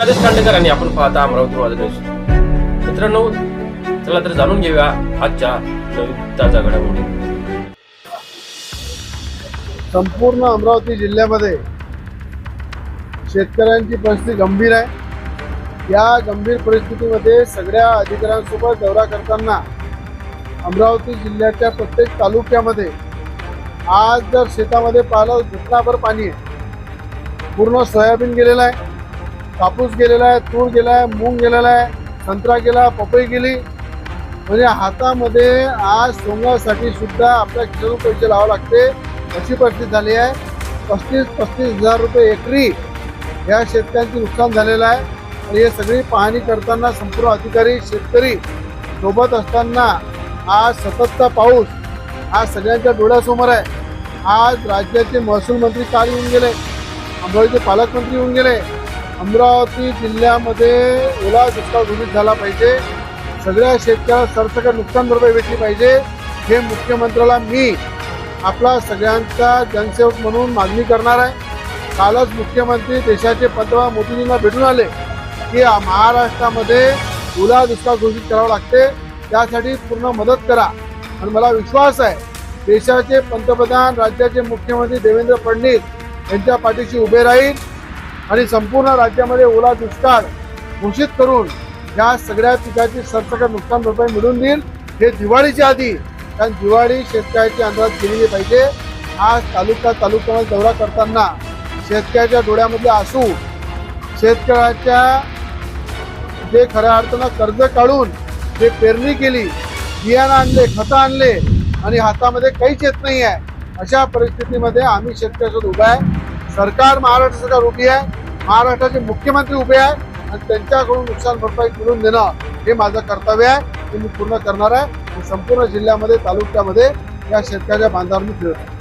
आदेश खांडेकर आणि आपण पाहता अमरावती माझा न्यूज मित्रांनो चला तर जाणून घेऊया आजच्या नवीन ताजा घडामोडी संपूर्ण अमरावती जिल्ह्यामध्ये शेतकऱ्यांची परिस्थिती गंभीर आहे. या गंभीर परिस्थितीमध्ये सगळ्या अधिकाऱ्यांसोबत दौरा करताना अमरावती जिल्ह्याच्या प्रत्येक तालुक्यामध्ये आज जर शेतामध्ये पाहिलं घुटणाभर पाणी आहे पूर्ण सोयाबीन गेलेलं आहे. कापूस गेलेला आहे तूर गेला आहे मूग गेलेला आहे संत्रा गेला पपई गेली. म्हणजे हातामध्ये आज सोंगासाठी सुद्धा आपल्या किलो पैसे लावावे लागते. अशी परिस्थिती झाली आहे. पस्तीस पस्तीस हजार रुपये एकरी या शेतकऱ्यांचे नुकसान झालेलं आहे. आणि हे सगळी पाहणी करताना संपूर्ण अधिकारी शेतकरी सोबत असताना आज सततचा पाऊस आज सगळ्यांच्या डोळ्यासमोर आहे. आज राज्याचे महसूल मंत्री काल येऊन गेले. अमरावतीचे पालकमंत्री येऊन गेले. अमरावती जिल्ह्यामध्ये ओला दुष्काळ घोषित झाला पाहिजे. सगळ्या शेतकऱ्याला सरसकट नुकसान भरपाई भेटली पाहिजे. हे मुख्यमंत्र्याला मी आपला सगळ्यांचा जनसेवक म्हणून मागणी करणार आहे. कालच मुख्यमंत्री देशाचे पंतप्रधान मोदींना भेटून आले की महाराष्ट्रामध्ये ओला दुष्काळ घोषित करावं लागते. त्यासाठी पूर्ण मदत करा. आणि मला विश्वास आहे देशाचे पंतप्रधान राज्याचे मुख्यमंत्री देवेंद्र फडणवीस यांच्या पाठीशी उभे राहील. आणि संपूर्ण राज्यामध्ये ओला दुष्काळ घोषित करून या सगळ्या पिकाची सरसकट नुकसान भरपाई मिळून देईल. हे दिवाळीच्या आधी कारण दिवाळी शेतकऱ्याची अंदाज केलेली पाहिजे. आज तालुका तालुक्यामध्ये दौरा करताना शेतकऱ्याच्या डोळ्यामधले आसू शेतकऱ्याच्या जे खऱ्या अर्थानं कर्ज काढून जे पेरणी केली बियाणं आणले खतं आणले आणि हातामध्ये काहीच येत नाही आहे अशा परिस्थितीमध्ये आम्ही शेतकऱ्यासोबत उभा आहे. सरकार महाराष्ट्र सरकार उभी आहे. महाराष्ट्राचे मुख्यमंत्री उभे आहे आणि त्यांच्याकडून नुकसान भरपाई मिळवून देणं हे माझं कर्तव्य आहे. ते मी पूर्ण करणार आहे. आणि संपूर्ण जिल्ह्यामध्ये तालुक्यामध्ये या शेतकऱ्याच्या बांधावर मी फिरत आहे.